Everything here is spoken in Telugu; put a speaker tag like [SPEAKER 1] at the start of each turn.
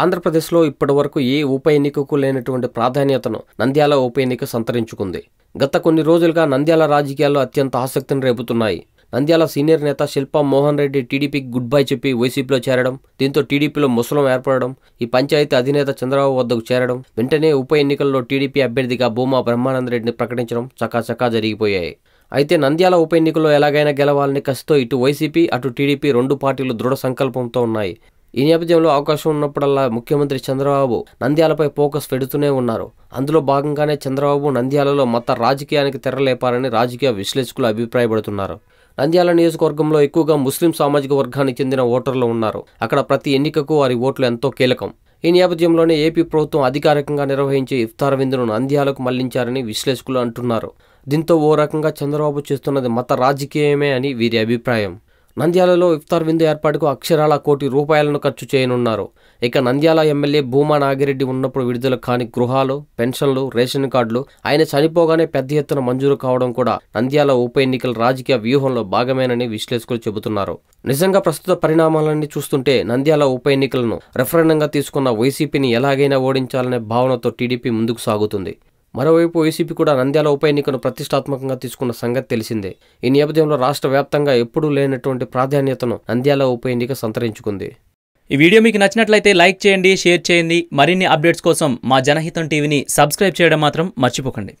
[SPEAKER 1] ఆంధ్రప్రదేశ్లో ఇప్పటివరకు ఏ ఉప ఎన్నికకు లేనటువంటి ప్రాధాన్యతను నంద్యాల ఉప ఎన్నిక సంతరించుకుంది. గత కొన్ని రోజులుగా నంద్యాల రాజకీయాల్లో అత్యంత ఆసక్తిని రేపుతున్నాయి. నంద్యాల సీనియర్ నేత శిల్పా మోహన్ రెడ్డి టీడీపీకి గుడ్ బై చెప్పి వైసీపీలో చేరడం దీంతో టీడీపీలో ముసలం ఏర్పడడం ఈ పంచాయతీ అధినేత చంద్రబాబు వద్దకు చేరడం వెంటనే ఉప ఎన్నికల్లో టీడీపీ అభ్యర్థిగా భూమా బ్రహ్మానందరెడ్డిని ప్రకటించడం చకాచకా జరిగిపోయాయి. అయితే నంద్యాల ఉప ఎన్నికల్లో ఎలాగైనా గెలవాలని కసితో ఇటు వైసీపీ అటు టీడీపీ రెండు పార్టీలు దృఢ సంకల్పంతో ఉన్నాయి. ఈ నేపథ్యంలో అవకాశం ఉన్నప్పుడల్లా ముఖ్యమంత్రి చంద్రబాబు నంద్యాలపై ఫోకస్ పెడుతూనే ఉన్నారు. అందులో భాగంగానే చంద్రబాబు నంద్యాలలో మత రాజకీయానికి తెరలేపారని రాజకీయ విశ్లేషకులు అభిప్రాయపడుతున్నారు. నంద్యాల నియోజకవర్గంలో ఎక్కువగా ముస్లిం సామాజిక వర్గానికి చెందిన ఓటర్లు ఉన్నారు. అక్కడ ప్రతి ఎన్నికకు వారి ఓట్లు ఎంతో కీలకం. ఈ నేపథ్యంలోనే ఏపీ ప్రభుత్వం అధికారికంగా నిర్వహించే ఇఫ్తార్ విందును నంద్యాలకు మళ్ళించారని విశ్లేషకులు అంటున్నారు. దీంతో ఓ రకంగా చంద్రబాబు చేస్తున్నది మత రాజకీయమే అని వీరి అభిప్రాయం. నంద్యాలలో ఇఫ్తార్ విందు ఏర్పాటుకు అక్షరాల కోటి రూపాయలను ఖర్చు చేయనున్నారు. ఇక నంద్యాల ఎమ్మెల్యే భూమా నాగిరెడ్డి ఉన్నప్పుడు విడుదల కాని గృహాలు పెన్షన్లు రేషన్ కార్డులు ఆయన చనిపోగానే పెద్ద ఎత్తున మంజూరు కావడం కూడా నంద్యాల ఉప ఎన్నికల రాజకీయ వ్యూహంలో భాగమేనని విశ్లేషకులు చెబుతున్నారు. నిజంగా ప్రస్తుత పరిణామాలన్నీ చూస్తుంటే నంద్యాల ఉప ఎన్నికలను రెఫరెండంగా తీసుకున్న వైసీపీని ఎలాగైనా ఓడించాలనే భావనతో టీడీపీ ముందుకు సాగుతుంది. మరోవైపు వైసీపీ కూడా నంద్యాల ఉప ఎన్నికను ప్రతిష్టాత్మకంగా తీసుకున్న సంగతి తెలిసిందే. ఈ నేపథ్యంలో రాష్ట్ర వ్యాప్తంగా ఎప్పుడూ లేనటువంటి ప్రాధాన్యతను నంద్యాల ఉప ఎన్నిక సంతరించుకుంది.
[SPEAKER 2] ఈ వీడియో మీకు నచ్చినట్లయితే లైక్ చేయండి షేర్ చేయండి. మరిన్ని అప్డేట్స్ కోసం మా జనహితం టీవీని సబ్స్క్రైబ్ చేయడం మాత్రం మర్చిపోకండి.